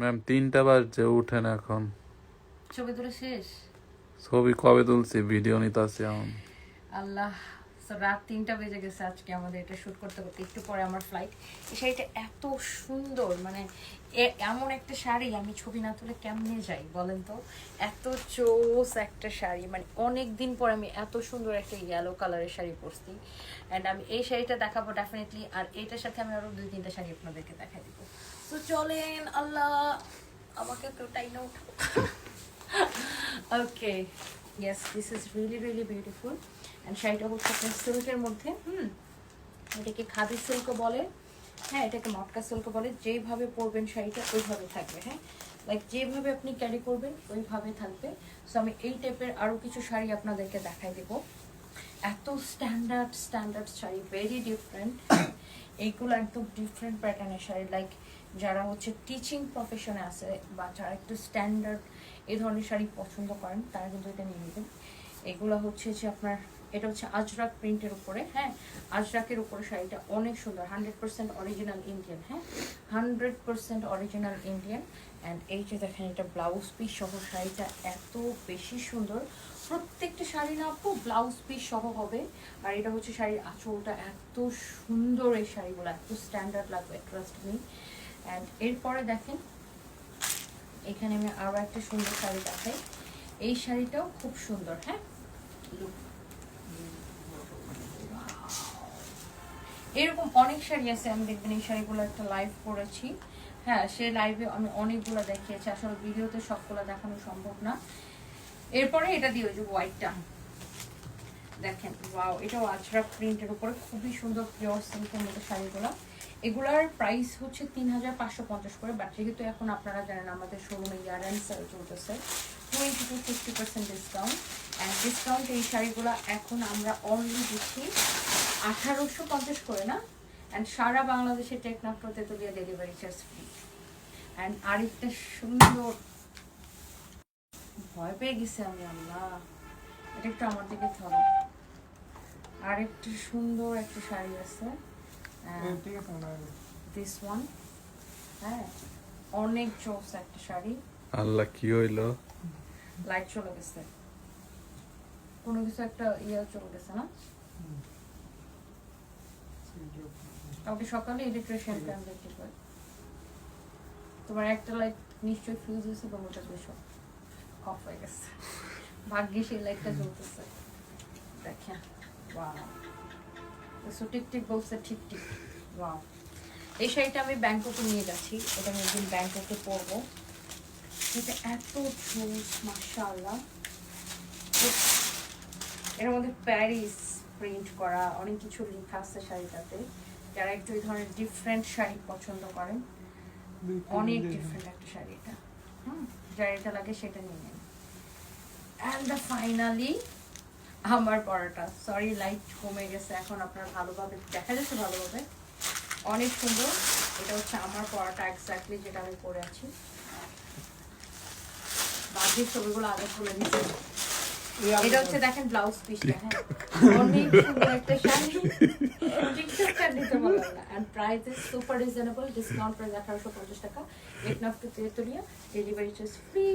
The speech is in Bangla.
ম্যাম তিনটা বাজছে উঠেন এখন। ছবি তুলে শেষ? ছবি কবে তুলছি? ভিডিও নিতে আসি এখন। আল্লাহ রাত তিনটা বেজে গেছে আজকে আমাদের এটা শুট করতে করতে একটু পরে আমার ফ্লাইট এই শাড়িটা এত সুন্দর মানে এমন একটা শাড়ি আমি ছবি না তুলে কেমনে যাই বলেন তো? এত চোস একটা শাড়ি মানে অনেক দিন পর আমি এত সুন্দর একটা ইয়েলো কালারের শাড়ি পরছি। অ্যান্ড আমি এই শাড়িটা দেখাবো ডেফিনেটলি আর এইটার সাথে আমি আরও দুই তিনটা শাড়ি আপনাদেরকে দেখাই দিব। চলেন আল্লাহ, আমাকে কেউ টাইনা উঠাবো okay yes this is really really beautiful and শাড়িটা হচ্ছে আপনার সিল্কের মধ্যে, হুম? এটাকে খাদি সিল্কও বলে হ্যাঁ এটাকে মটকা সিল্কও বলে যেভাবে পরবেন শাড়িটা, ওইভাবে থাকবে হ্যাঁ? লাইক যেভাবে আপনি ক্যারি করবেন, ওইভাবে থাকবে। সো আমি এই টাইপের আরও কিছু শাড়ি আপনাদেরকে দেখাই দেবো। এত standard standard sari very different এইগুলো একদম ডিফারেন্ট প্যাটার্নের শাড়ি। লাইক যারা হচ্ছে টিচিং প্রফেশনে আছে বা যারা একটু স্ট্যান্ডার্ড এই ধরনের শাড়ি পছন্দ করেন, তারা কিন্তু এটা নিয়ে নেবেন। এগুলো হচ্ছে যে আপনার এটা হচ্ছে আজরাক প্রিন্টের উপরে হ্যাঁ? আজরাকের উপরে শাড়িটা অনেক সুন্দর, হান্ড্রেড পার্সেন্ট অরিজিনাল ইন্ডিয়ান হ্যাঁ? Hundred percent original Indian and এই যে দেখেন এটা ব্লাউজ পিস সহ শাড়িটা এত বেশি সুন্দর। প্রত্যেকটা শাড়ি না আপু ব্লাউজ পিস সহ হবে। আর এটা হচ্ছে শাড়ির আঁচলটা এত সুন্দর এই শাড়িগুলো, এত স্ট্যান্ডার্ড লাগবে ট্রাস্ট মি অ্যান্ড এরপরে দেখেন, এখানে আমি আরও একটা সুন্দর শাড়ি দেখাই। এই শাড়িটাও খুব সুন্দর হ্যাঁ. এরকম অনেক শাড়ি আছে, আমি দেখবেন এই শাড়িগুলো একটা লাইভ করেছি। হ্যাঁ সে লাইভে আমি অনেকগুলো দেখিয়েছি, আসলে ভিডিওতে সবগুলো দেখানো সম্ভব না। এরপরে এটা দিয়ে ওই যে হোয়াইটটা দেখেন ওয়াও এটাও আজরা প্রিন্টের উপরে, খুবই সুন্দর পিওর সিল্কের মতো শাড়িগুলো। এগুলার প্রাইস হচ্ছে তিন হাজার পাঁচশো পঞ্চাশ করে বাট যেহেতু এখন আপনারা জানেন আমাদের শোরুমে ইয়ার অ্যান্ড সেল চলতেছে twenty to fifty percent discount and discount এই শাড়িগুলো এখন আমরা অনলি দিচ্ছি আঠারোশো পঞ্চাশ করে না অ্যান্ড সারা বাংলাদেশে Teknaf Tetulia delivery charge free and আরেকটা সুন্দর ভয় পেয়ে গেছি আমি আল্লাহ এটা একটু আমার দিকে ধরো। আরেকটা সুন্দর একটা শাড়ি আছে দিস ওয়ান হ্যাঁ অনেক জোস একটা শাড়ি। আল্লাহ কি হইল? লাইট চলে গেছে। কোনো কিছু একটা ইয়ে চলে গেছে না? কালকে সকালে ইলেকট্রিশিয়ান ফ্যান দেখতে পাই তোমার একটা লাইট নিশ্চয়ই ফিউজ হয়েছে বা ওটা দুশো অফ হয়ে গেছে। ভাগ্যে সেই লাইটটা জ্বলতেছে। ওয়াও তো টিক টিক বলছে ঠিক ঠিক ওয়াও এই শাড়িটা আমি ব্যাংককে নিয়ে যাচ্ছি। এটা আমি একদিন ব্যাংককে পরবো। এটা এত জোস মাশাআল্লাহ। এর মধ্যে প্যারিস প্রিন্ট করা অনেক কিছু লেখা আছে শাড়িটাতে। যারা একটু এই ধরনের ডিফারেন্ট শাড়ি পছন্দ করেন অনেক ডিফারেন্ট একটা শাড়ি এটা। হুম যার এটা লাগে সেটা নিয়ে নেন। অ্যান্ড দ্য ফাইনালি আমার পরাটা। সরি লাইট কমে গেছে এখন আপনারা ভালোভাবে দেখা যাচ্ছে ভালোভাবে। অনেক সুন্দর। এটা হচ্ছে আমার পরাটা এক্স্যাক্টলি যেটা আমি পরে আছি। বাকি ছবিগুলো আগে খুলে দিচ্ছি এটা হচ্ছে দেখেন ব্লাউজ পিসটা অনেক সুন্দর একটা শাড়ি। টিকটকটা দিতে বলা না। And price is super reasonable discount price আঠারোশো পঞ্চাশ টাকা। Teknaf to Tetulia delivery charge free